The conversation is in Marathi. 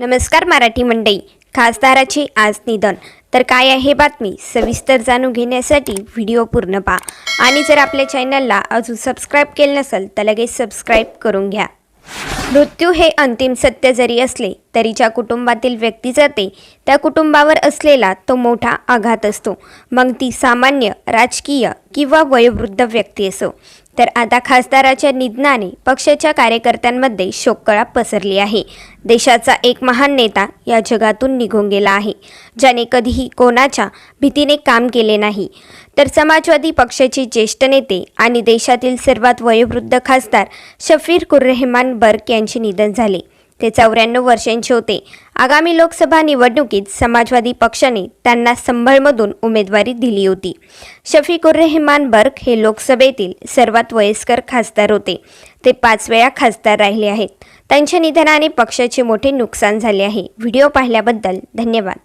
नमस्कार मराठी मंडई खासदाराचे आज निधन. तर काय आहे बातमी? सविस्तर जाणून घेण्यासाठी व्हिडिओ पूर्ण पहा. आणि जर आपल्या चॅनलला अजून सबस्क्राईब केलं नसेल तर लगेच सबस्क्राईब करून घ्या. मृत्यू हे अंतिम सत्य जरी असले तरी ज्या कुटुंबातील व्यक्ती जाते त्या कुटुंबावर असलेला तो मोठा आघात असतो. मग ती सामान्य राजकीय किंवा वयोवृद्ध व्यक्ती असो. तर आता खासदाराच्या निधनाने पक्षाच्या कार्यकर्त्यांमध्ये शोककळा पसरली आहे. देशाचा एक महान नेता या जगातून निघून गेला आहे. ज्याने कधीही कोणाच्या भीतीने काम केले नाही. तर समाजवादी पक्षाचे ज्येष्ठ नेते आणि देशातील सर्वात वयोवृद्ध खासदार शफीर कुर्रेहमान बर्क यांचे निधन झाले. ते चौऱ्याण्णव वर्षांचे होते. आगामी लोकसभा निवडणुकीत समाजवादी पक्षाने त्यांना संभळमधून उमेदवारी दिली होती. शफीकुर रेहमान बर्क हे लोकसभेतील सर्वात वयस्कर खासदार होते. ते पाच वेळा खासदार राहिले आहेत. त्यांच्या निधनाने पक्षाचे मोठे नुकसान झाले आहे. व्हिडिओ पाहिल्याबद्दल धन्यवाद.